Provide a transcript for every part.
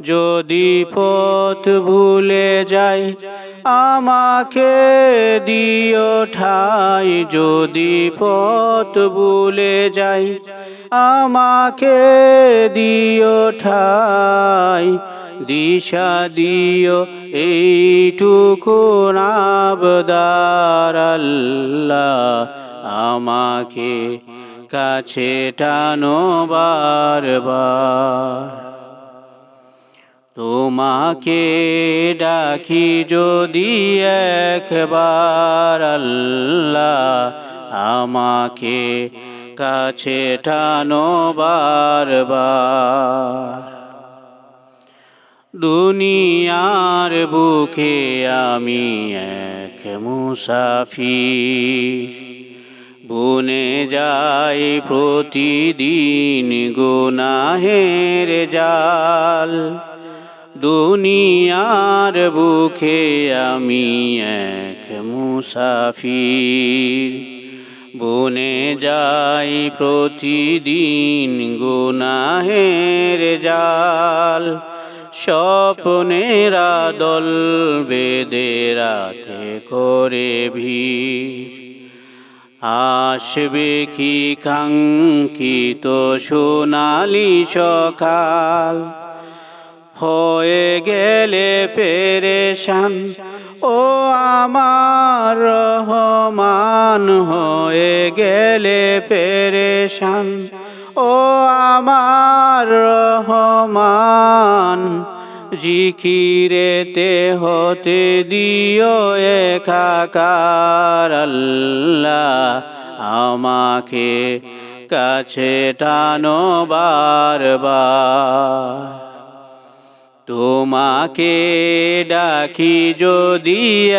যদি পথ ভুলে যাই, আমাকে দিও ঠাই। যদি পথ ভুলে যাই, আমাকে দিও ঠাই। দিশা দিও এইটুকু আল্লাহ আমাকে কাছে টানো বারবার। তোমাকে ডাকি যদি একবার আল্লাহ আমাকে কাছে টানো বারবার। দুনিয়ার বুকে আমি এক মুসাফির, বনে যাই প্রতিদিন গুনাহের জাল। দুনিয়ার বুকে আমি এক মুসাফির। বনে যাই প্রতিদিন গুনাহের জাল। স্বপ্নেরা দল বেদে রাতে করে ভিড়। আসবে কি কাঙ্ক্ষিত সোনালি সকাল? হয়ে গেলে পেরেশান। ও আমার রহমান, হয়ে গেলে পেরেশান। ও আমার রহমান জিকিরেতে হতে দিও একাকার আল্লাহ। আমাকে কাছে টানো বারবার। তোমাকে ডাকি যদি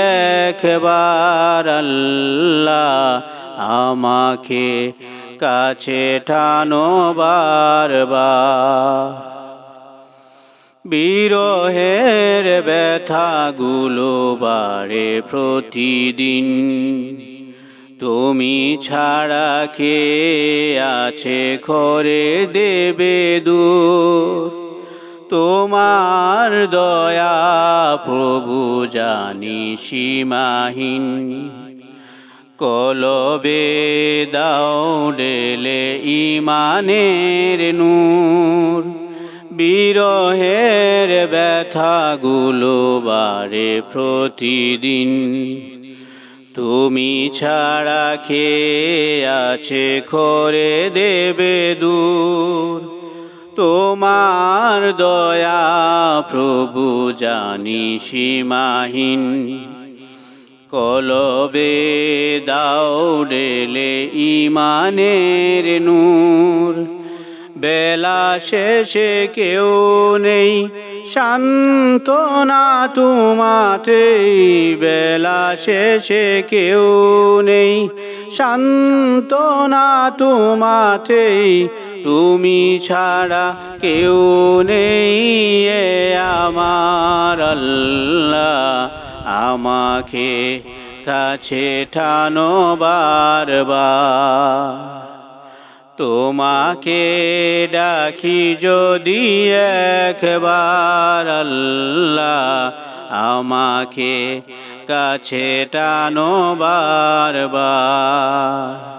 একবার আল্লাহ আমাকে কাছে টানো বারবার। বিরহের ব্যথাগুলো বাড়ে প্রতিদিন। তুমি ছাড়া কে আছে ঘরে দেবে দূর? তোমার দয়া, প্রভু জানি সীমাহীন। কলবে দাও ডেলে ইমানের নূর। বিরহের ব্যথাগুলো বাড়ে প্রতিদিন। তুমি ছাড়া কে আছে খরে দেবে দূর। তোমার দয়া প্রভু জানি সীমাহীন। কলবে দাও ডেলে ইমানের নূর। বেলা শেষে কেউ নেই শান্তনা তোমাতেই। বেলা শেষে কেউ নেই শান্তনা তোমাতেই। তুমি ছাড়া কেউ নেই আমার আল্লাহ। আমাকে কাছে টানো বারবার। তোমাকে ডাকি যদি একবার আল্লাহ। আমাকে কাছে টানো বারবার।